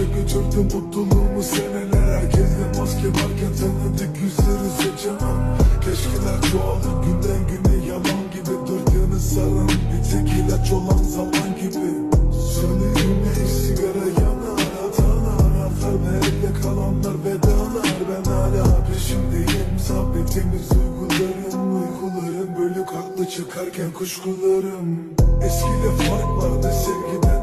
Götürdüm mutluluğumu seneler Herkeste maske varken tanıdık yüzleri seçemem. Keşkeler çoğalır günden güne yalan gibi Dört yanı saran bir tek ilaç olan zaman gibi. Söndüğümde sigara yanar Hatalar artar ve elde kalanlar vedalar Ben hala peşindeyim sabretimiz uygularım Uykularım bölük haklı çıkarken kuşkularım. Eskiyle fark vardı sevgiden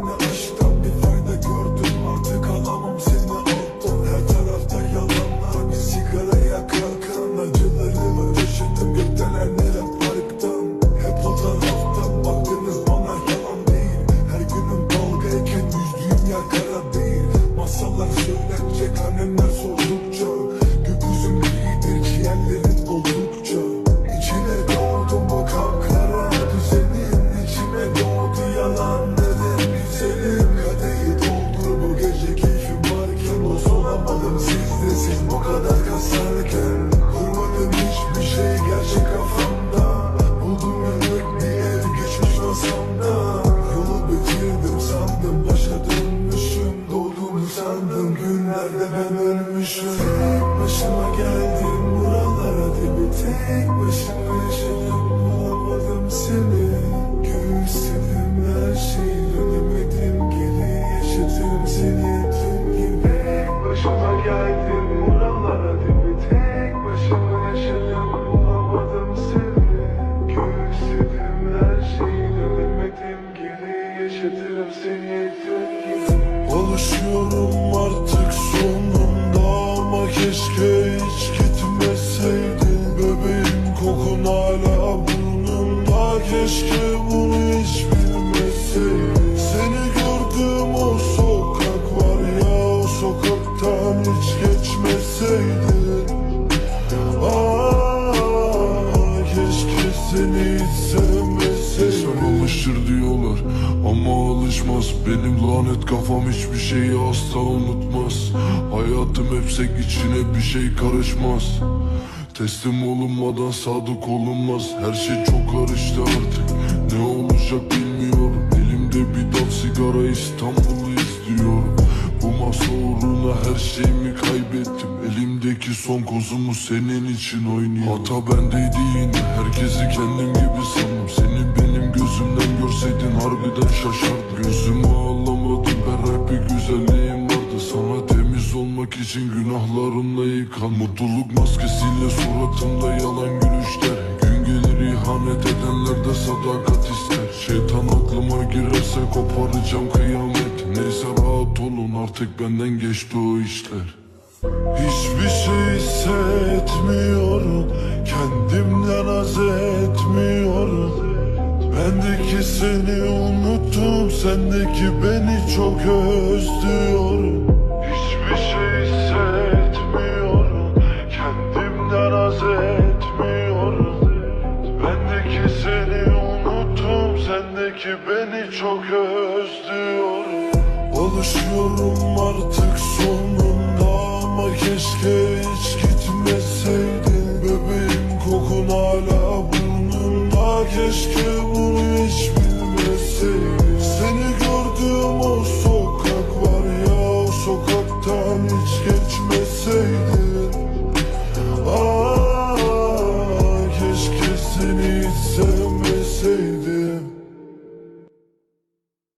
Kurmadım hiçbir şey gerçek kafamda Buldum yanık bir ev geçmiş masamda Yolu bitirdim sandım başa dönmüşüm Doğduğumu sandım günlerde ben ölmüşüm Tek başıma geldim buralara dibi Tek başıma yaşadım bulamadım seni Göğüsledim her şeyi Alışıyorum artık sonunda ama keşke hiç gitmeseydin Bebeğim kokun hala burnumda keşke bunu hiç bilmeseydin Seni gördüğüm o sokak var ya o sokaktan hiç geçmeseydin Aa, keşke seni hiç sevmeseydim. İnsan alışır diyorlar ama alışmaz. Benim lanet kafam hiçbir şeyi asla unutmaz. Hayatım hepsek içine bir şey karışmaz. Teslim olunmadan sadık olunmaz. Her şey çok karıştı artık. Ne olacak bilmiyorum. Elimde bir dal sigara İstanbul'u izliyorum. Bu masa uğruna her şeyimi kaybettim. Elimdeki son kozumu senin için oynuyorum. Hata bendeydi yine Herkesi kendim gibi harbiden şaşardım Gözümü ağlamadım. Ben hep bir güzelliğim vardı. Sana temiz olmak için günahlarımla yıkan Mutluluk maskesiyle suratımda yalan gülüşler. Gün gelir ihanet edenler de sadakat ister. Şeytan aklıma girerse koparacağım kıyamet. Neyse rahat olun artık benden geçti o işler. Hiçbir şey hissetmiyorum. Kendimden haz etmiyorum Bendeki seni unuttum Sendeki beni çok özlüyorum. Hiçbir şey hissetmiyorum Kendimden haz etmiyorum. Bendeki seni unuttum Sendeki beni çok özlüyorum. Alışıyorum artık sonunda ama keşke hiç keşke bunu hiç bilmeseydin